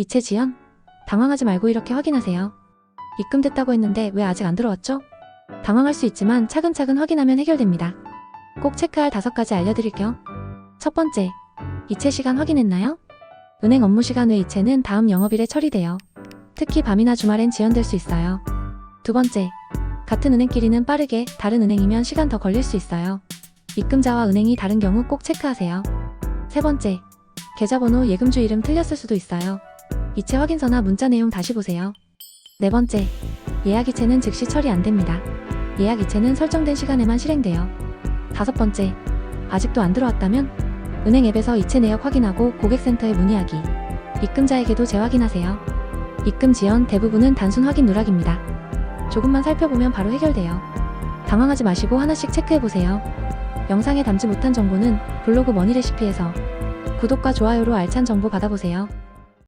이체 지연? 당황하지 말고 이렇게 확인하세요. 입금됐다고 했는데 왜 아직 안 들어왔죠? 당황할 수 있지만 차근차근 확인하면 해결됩니다. 꼭 체크할 다섯 가지 알려드릴게요. 첫 번째, 이체 시간 확인했나요? 은행 업무 시간 외 이체는 다음 영업일에 처리돼요. 특히 밤이나 주말엔 지연될 수 있어요. 두 번째, 같은 은행끼리는 빠르게, 다른 은행이면 시간 더 걸릴 수 있어요. 입금자와 은행이 다른 경우 꼭 체크하세요. 세 번째, 계좌번호 예금주 이름 틀렸을 수도 있어요. 이체 확인서나 문자 내용 다시 보세요. 네 번째, 예약 이체는 즉시 처리 안 됩니다. 예약 이체는 설정된 시간에만 실행돼요. 다섯 번째, 아직도 안 들어왔다면 은행 앱에서 이체 내역 확인하고 고객센터에 문의하기. 입금자에게도 재확인하세요. 입금 지연 대부분은 단순 확인 누락입니다. 조금만 살펴보면 바로 해결돼요. 당황하지 마시고 하나씩 체크해보세요. 영상에 담지 못한 정보는 블로그 머니레시피에서 구독과 좋아요로 알찬 정보 받아보세요.